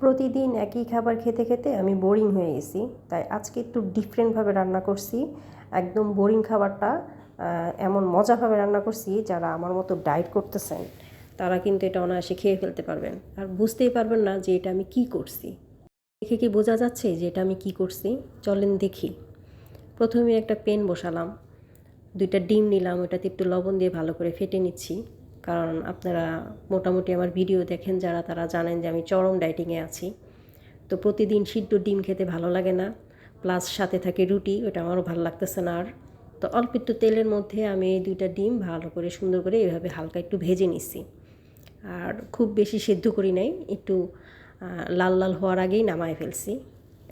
প্রতিদিন একই খাবার খেতে খেতে আমি বোরিং হয়ে গেছি। তাই আজকে একটু ডিফারেন্টভাবে রান্না করছি। একদম বোরিং খাবারটা এমন মজাভাবে রান্না করছি যারা আমার মতো ডায়েট করতেছেন। তারা কিন্তু এটা অনায়াসে খেয়ে ফেলতে পারবেন। আর বুঝতেই পারবেন না যে এটা আমি কি করছি। দেখে কি বোঝা যাচ্ছে যে এটা আমি কি করছি? চলেন দেখি। প্রথমে একটা পেন বসালাম। দুইটা ডিম নিলাম, ওটাতে একটু লবণ দিয়ে ভালো করে ফেটে নিচ্ছি। কারণ আপনারা মোটামুটি আমার ভিডিও দেখেন, যারা তারা জানেন যে আমি চরম ডাইটিংয়ে আছি। তো প্রতিদিন সিদ্ধ ডিম খেতে ভালো লাগে না, প্লাস সাথে থাকে রুটি, ওটা আমারও ভালো লাগতেছে না আর। তো অল্প একটু তেলের মধ্যে আমি এই দুইটা ডিম ভালো করে সুন্দর করে এভাবে হালকা একটু ভেজে নিচ্ছি আর খুব বেশি সেদ্ধ করি নাই, একটু লাল লাল হওয়ার আগেই নামায় ফেলছি।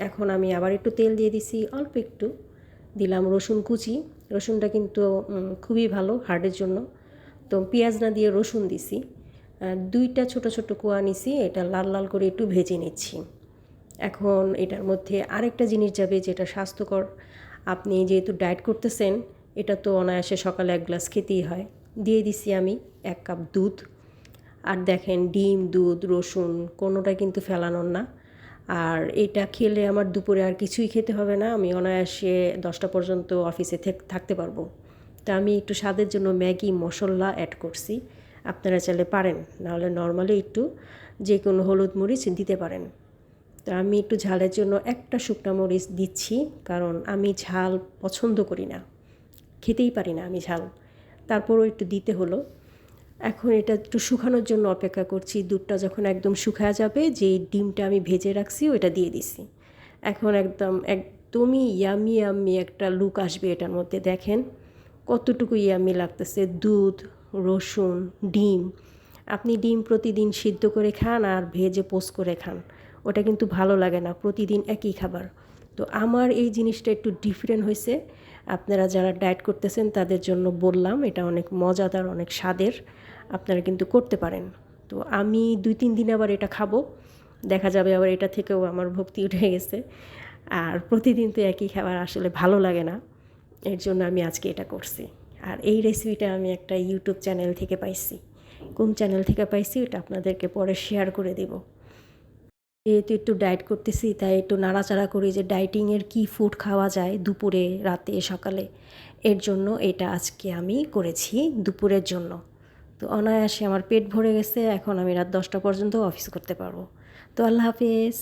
এখন আমি আবার একটু তেল দিয়ে দিছি, অল্প একটু। দিলাম রসুন কুচি, রসুনটা কিন্তু খুবই ভালো হার্টের জন্য। তো পেঁয়াজ না দিয়ে রসুন দিছি। দুইটা ছোট ছোট কুয়া নিছি, এটা লাল লাল করে একটু ভেজে নিচ্ছি। এখন এটার মধ্যে আরেকটা জিনিস যাবে যেটা স্বাস্থ্যকর। আপনি যেহেতু ডায়েট করতেছেন, এটা তো অনায়াসে সকালে এক গ্লাস খেতেই হয়। দিয়ে দিছি আমি এক কাপ দুধ। আর দেখেন ডিম, দুধ, রসুন কোনোটা কিন্তু ফেলানোর না। আর এটা খেলে আমার দুপুরে আর কিছুই খেতে হবে না, আমি অনায়াসে দশটা পর্যন্ত অফিসে থেক- থাকতে পারব। তা আমি একটু স্বাদের জন্য ম্যাগি মশলা অ্যাড করছি। আপনারা চাইলে পারেন, নাহলে নর্মালি একটু যে কোনো হলুদ মরিচ দিতে পারেন। তো আমি একটু ঝালের জন্য একটা শুকনো মরিচ দিচ্ছি, কারণ আমি ঝাল পছন্দ করি না। খেতেই পারি না আমি ঝাল। তারপরও একটু দিতে হলো। এখন এটা একটু শুকানোর জন্য অপেক্ষা করছি, দুধটা যখন একদম শুকায় যাবে যে ডিমটা আমি ভেজে রাখছি ওটা দিয়ে দিছি। এখন একদম, একদমই ইয়ামি ইয়ামি একটা লুক আসবে এটার মধ্যে, দেখেন। কতটুকু ইয়ামি লাগতেছে? দুধ, রসুন, ডিম। আপনি ডিম প্রতিদিন সিদ্ধ করে খান আর ভেজে পোস্ট করে খান। ওটা কিন্তু ভালো লাগে না, প্রতিদিন একই খাবার। তো আমার এই জিনিসটা একটু ডিফারেন্ট হয়েছে। আপনারা যারা ডায়েট করতেছেন, তাদের জন্য বললাম, এটা অনেক মজাদার, অনেক স্বাদের। আপনারা কিন্তু করতে পারেন। তো আমি দুই, তিন দিন আবার এটা খাব। দেখা যাবে আবার এটা থেকেও আমার ভক্তি উঠে গেছে। আর প্রতিদিন তো একই খাবার আসলে ভালো লাগে না। এর জন্য আমি আজকে এটা করছি। আর এই রেসিপিটা আমি একটা ইউটিউব চ্যানেল থেকে পাইছি। কোন চ্যানেল থেকে পাইছি এটা আপনাদেরকে পরে শেয়ার করে দেবো। যেহেতু একটু ডায়েট করতেছি, তাই একটু নাড়াচাড়া করি যে ডায়েটিংয়ের কী ফুড খাওয়া যায় দুপুরে, রাতে, সকালে, এর জন্য এটা আজকে আমি করেছি দুপুরের জন্য। তো অনায়াসে আমার পেট ভরে গেছে, এখন আমি রাত দশটা পর্যন্ত অফিস করতে পারব। তো আল্লাহ হাফেজ।